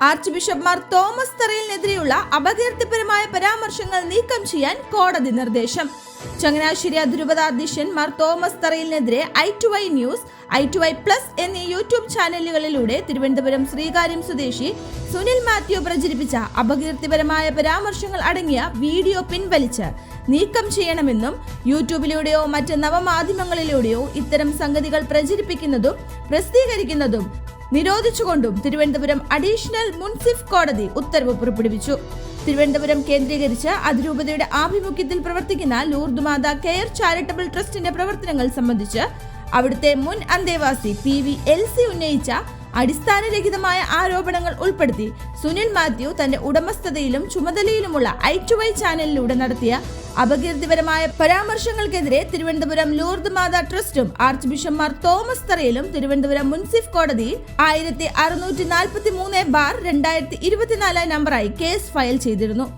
Arch ബിഷപ്പ്മാർ Thomas തറയിലിനെതിരെയുള്ള അപകീർത്തിപരമായ പരാമർശങ്ങൾ നീക്കം ചെയ്യാൻ കോടതി നിർദ്ദേശം. ചങ്ങനാശ്ശേരി അതിരൂപതാധ്യക്ഷൻ Mar Thomas തറയിലിനെതിരെ I to I news I to I plus എന്നീ യൂട്യൂബ് ചാനലുകളിലൂടെ തിരുവനന്തപുരം ശ്രീകാര്യം സ്വദേശി സുനിൽ മാത്യു പ്രചരിപ്പിച്ച അപകീർത്തിപരമായ പരാമർശങ്ങൾ അടങ്ങിയ വീഡിയോ പിൻവലിച്ച് നീക്കം ചെയ്യണമെന്നും യൂട്യൂബിലൂടെയോ മറ്റ് നവമാധ്യമങ്ങളിലൂടെയോ ഇത്തരം സംഗതികൾ പ്രചരിപ്പിക്കുന്നതും പ്രസിദ്ധീകരിക്കുന്നതും നിരോധിച്ചുകൊണ്ടും തിരുവനന്തപുരം അഡീഷണൽ മുൻസിഫ് കോടതി ഉത്തരവ് പുറപ്പെടുവിച്ചു. തിരുവനന്തപുരം കേന്ദ്രീകരിച്ച് അതിരൂപതയുടെ ആഭിമുഖ്യത്തിൽ പ്രവർത്തിക്കുന്ന ലൂർദ് മാത കെയർ ചാരിറ്റബിൾ ട്രസ്റ്റിന്റെ പ്രവർത്തനങ്ങൾ സംബന്ധിച്ച് അവിടുത്തെ മുൻ അന്തേവാസി പി വി എൽ സി ഉന്നയിച്ച അടിസ്ഥാനരഹിതമായ ആരോപണങ്ങൾ ഉൾപ്പെടുത്തി സുനിൽ മാത്യു തന്റെ ഉടമസ്ഥതയിലും ചുമതലയിലുമുള്ള ഐ ടു ഐ ചാനലിലൂടെ നടത്തിയ അപകീർത്തിപരമായ പരാമർശങ്ങൾക്കെതിരെ തിരുവനന്തപുരം ലൂർദ് മാതാ ട്രസ്റ്റും ആർച്ച് ബിഷപ്പ്മാർ തോമസ് തറയിലും തിരുവനന്തപുരം മുൻസിഫ് കോടതിയിൽ ആയിരത്തി അറുന്നൂറ്റി നാൽപ്പത്തി മൂന്ന് ബാർ രണ്ടായിരത്തി ഇരുപത്തിനാല് നമ്പറായി കേസ് ഫയൽ ചെയ്തിരുന്നു.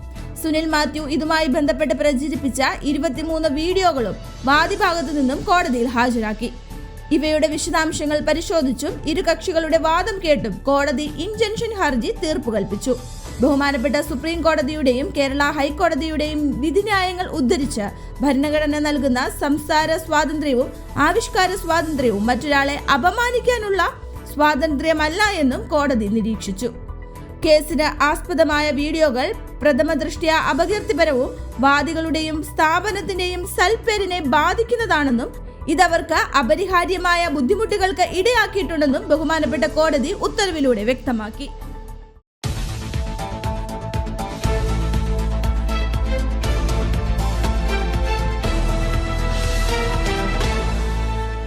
സുനിൽ മാത്യു ഇതുമായി ബന്ധപ്പെട്ട് പ്രചരിപ്പിച്ച ഇരുപത്തിമൂന്ന് വീഡിയോകളും വാദിഭാഗത്തു നിന്നും കോടതിയിൽ ഹാജരാക്കി. ഇവയുടെ വിശദാംശങ്ങൾ പരിശോധിച്ചും ഇരു കക്ഷികളുടെ വാദം കേട്ടും കോടതി ഇൻജൻഷൻ ഹർജി തീർപ്പ് കൽപ്പിച്ചു. ബഹുമാനപ്പെട്ട സുപ്രീം കോടതിയുടെയും കേരള ഹൈക്കോടതിയുടെയും വിധിന്യായങ്ങൾ ഉദ്ധരിച്ച് ഭരണഘടന നൽകുന്ന സംസാര സ്വാതന്ത്ര്യവും ആവിഷ്കാര സ്വാതന്ത്ര്യവും മറ്റൊരാളെ അപമാനിക്കാനുള്ള സ്വാതന്ത്ര്യമല്ല എന്നും കോടതി നിരീക്ഷിച്ചു. കേസിന് ആസ്പദമായ വീഡിയോകൾ പ്രഥമ ദൃഷ്ട്യാ അപകീർത്തിപരവും വാദികളുടെയും സ്ഥാപനത്തിന്റെയും സൽപേരിനെ ബാധിക്കുന്നതാണെന്നും ഇതവർക്ക് അപരിഹാര്യമായ ബുദ്ധിമുട്ടുകൾക്ക് ഇടയാക്കിയിട്ടുണ്ടെന്നും ബഹുമാനപ്പെട്ട കോടതി ഉത്തരവിലൂടെ വ്യക്തമാക്കി.